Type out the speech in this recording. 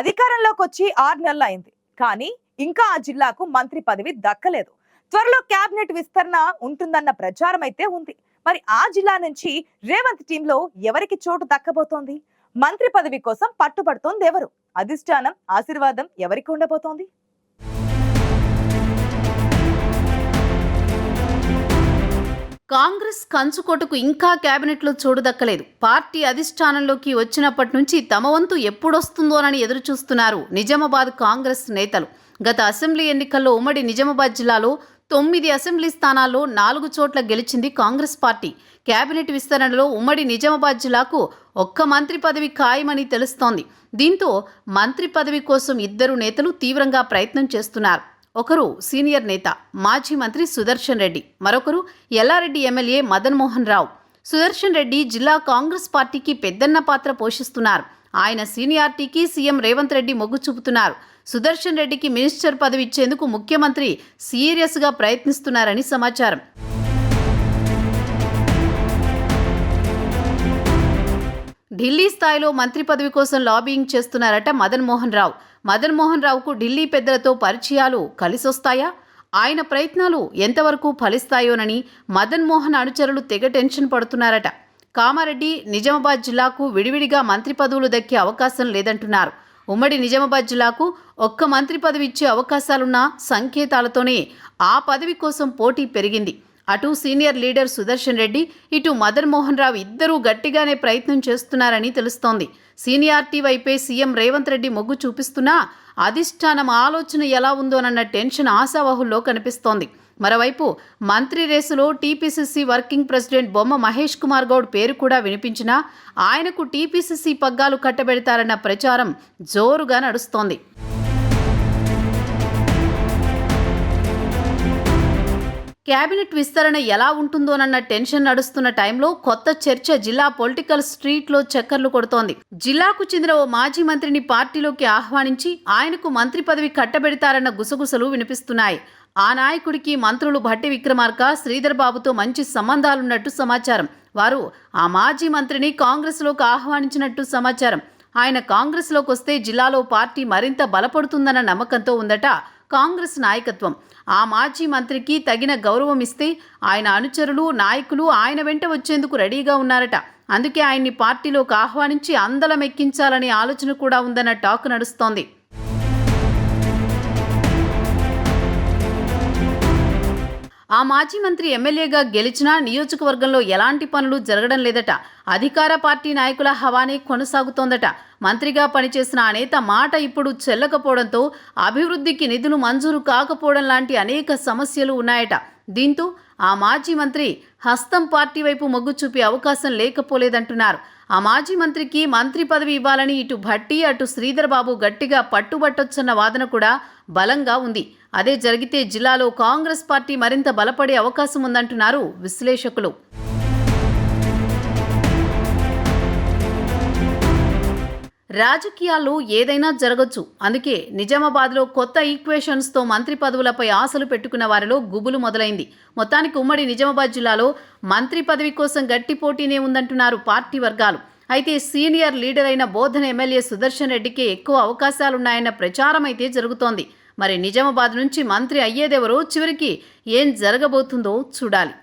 అధికారంలోకి వచ్చి ఆరు నెలలు అయింది. కానీ ఇంకా ఆ జిల్లాకు మంత్రి పదవి దక్కలేదు. త్వరలో కేబినెట్ విస్తరణ ఉంటుందన్న ప్రచారం అయితే ఉంది. మరి ఆ జిల్లా నుంచి రేవంత్ టీంలో ఎవరికి చోటు దక్కబోతోంది? మంత్రి పదవి కోసం పట్టుబడుతోంది ఎవరు? అధిష్టానం ఆశీర్వాదం ఎవరికి ఉండబోతోంది? కాంగ్రెస్ కంచుకోటకు ఇంకా కేబినెట్లో చోటు దక్కలేదు. పార్టీ అధిష్టానంలోకి వచ్చినప్పటి నుంచి తమ వంతు ఎప్పుడొస్తుందోనని ఎదురుచూస్తున్నారు నిజామాబాద్ కాంగ్రెస్ నేతలు. గత అసెంబ్లీ ఎన్నికల్లో ఉమ్మడి నిజామాబాద్ జిల్లాలో తొమ్మిది అసెంబ్లీ స్థానాల్లో నాలుగు చోట్ల గెలిచింది కాంగ్రెస్ పార్టీ. కేబినెట్ విస్తరణలో ఉమ్మడి నిజామాబాద్ జిల్లాకు ఒక్క మంత్రి పదవి ఖాయమని తెలుస్తోంది. దీంతో మంత్రి పదవి కోసం ఇద్దరు నేతలు తీవ్రంగా ప్రయత్నం చేస్తున్నారు. ఒకరు సీనియర్ నేత మాజీ మంత్రి సుదర్శన్ రెడ్డి మరొకరు ఎల్లారెడ్డి ఎమ్మెల్యే మదన్మోహన్ రావు. సుదర్శన్ రెడ్డి జిల్లా కాంగ్రెస్ పార్టీకి పెద్దన్న పాత్ర పోషిస్తున్నారు. ఆయన సీనియారిటీకి సీఎం రేవంత్ రెడ్డి మొగ్గు చూపుతున్నారు. సుదర్శన్ రెడ్డికి మినిస్టర్ పదవి ఇచ్చేందుకు ముఖ్యమంత్రి సీరియస్గా ప్రయత్నిస్తున్నారని సమాచారం. ఢిల్లీ స్థాయిలో మంత్రి పదవి కోసం లాబియింగ్ చేస్తున్నారట మదన్ మోహన్ రావు. మదన్ మోహన్ రావుకు ఢిల్లీ పెద్దలతో పరిచయాలు కలిసొస్తాయా? ఆయన ప్రయత్నాలు ఎంతవరకు ఫలిస్తాయోనని మదన్ మోహన్ అనుచరులు తెగ టెన్షన్ పడుతున్నారట. కామారెడ్డి నిజామాబాద్ జిల్లాకు విడివిడిగా మంత్రి పదవులు దక్కే అవకాశం లేదంటున్నారు. ఉమ్మడి నిజామాబాద్ జిల్లాకు ఒక్క మంత్రి పదవి ఇచ్చే అవకాశాలున్న సంకేతాలతోనే ఆ పదవి కోసం పోటీ పెరిగింది. అటు సీనియర్ లీడర్ సుదర్శన్ రెడ్డి ఇటు మదన్ మోహన్ రావు ఇద్దరూ గట్టిగానే ప్రయత్నం చేస్తున్నారని తెలుస్తోంది. సీనియార్టీ వైపే సీఎం రేవంత్ రెడ్డి మొగ్గు చూపిస్తున్నా అధిష్టానం ఆలోచన ఎలా ఉందోనన్న టెన్షన్ ఆశావహుల్లో కనిపిస్తోంది. మరోవైపు మంత్రి రేసులో టీపీసీసీ వర్కింగ్ ప్రెసిడెంట్ బొమ్మ మహేష్ కుమార్ గౌడ్ పేరు కూడా వినిపించినా ఆయనకు టీపీసీసీ పగ్గాలు కట్టబెడతారన్న ప్రచారం జోరుగా నడుస్తోంది. కేబినెట్ విస్తరణ ఎలా ఉంటుందోనన్న టెన్షన్ నడుస్తున్న టైంలో కొత్త చర్చ జిల్లా పొలిటికల్ స్ట్రీట్లో చక్కర్లు కొడుతోంది. జిల్లాకు చెందిన ఓ మాజీ మంత్రిని పార్టీలోకి ఆహ్వానించి ఆయనకు మంత్రి పదవి కట్టబెడతారన్న గుసగుసలు వినిపిస్తున్నాయి. ఆ నాయకుడికి మంత్రులు భట్టి విక్రమార్క శ్రీధర్ బాబుతో మంచి సంబంధాలున్నట్టు సమాచారం. వారు ఆ మాజీ మంత్రిని కాంగ్రెస్లోకి ఆహ్వానించినట్టు సమాచారం. ఆయన కాంగ్రెస్లోకి వస్తే జిల్లాలో పార్టీ మరింత బలపడుతుందన్న నమ్మకంతో ఉందట కాంగ్రెస్ నాయకత్వం. ఆ మాజీ మంత్రికి తగిన గౌరవం ఇస్తే ఆయన అనుచరులు నాయకులు ఆయన వెంట వచ్చేందుకు రెడీగా ఉన్నారట. అందుకే ఆయన్ని పార్టీలోకి ఆహ్వానించి అందలం ఎక్కించాలనే ఆలోచన కూడా ఉందన్న టాక్ నడుస్తోంది. ఆ మాజీ మంత్రి ఎమ్మెల్యేగా గెలిచినా నియోజకవర్గంలో ఎలాంటి పనులు జరగడం లేదట. అధికార పార్టీ నాయకుల హవానే కొనసాగుతోందట. మంత్రిగా పనిచేసిన ఆ నేత మాట ఇప్పుడు చెల్లకపోవడంతో అభివృద్ధికి నిధులు మంజూరు కాకపోవడం లాంటి అనేక సమస్యలు ఉన్నాయట. దీంతో ఆ మాజీ మంత్రి హస్తం పార్టీ వైపు మొగ్గు చూపే అవకాశం లేకపోలేదంటున్నారు. ఆ మాజీ మంత్రికి మంత్రి పదవి ఇవ్వాలని ఇటు భట్టి అటు శ్రీధర్ బాబు గట్టిగా పట్టుబట్టొచ్చన్న వాదన కూడా బలంగా ఉంది. అదే జరిగితే జిల్లాలో కాంగ్రెస్ పార్టీ మరింత బలపడే అవకాశం ఉందంటున్నారు విశ్లేషకులు. రాజకీయాల్లో ఏదైనా జరగచ్చు. అందుకే నిజామాబాద్లో కొత్త ఈక్వేషన్స్తో మంత్రి పదవులపై ఆశలు పెట్టుకున్న వారిలో గుబులు మొదలైంది. మొత్తానికి ఉమ్మడి నిజామాబాద్ జిల్లాలో మంత్రి పదవి కోసం గట్టి పోటీనే ఉందంటున్నారు పార్టీ వర్గాలు. అయితే సీనియర్ లీడర్ అయిన బోధన ఎమ్మెల్యే సుదర్శన్ రెడ్డికి ఎక్కువ అవకాశాలున్నాయన్న ప్రచారం అయితే జరుగుతోంది. మరి నిజామాబాద్ నుంచి మంత్రి అయ్యేదెవరో చివరికి ఏం జరగబోతుందో చూడాలి.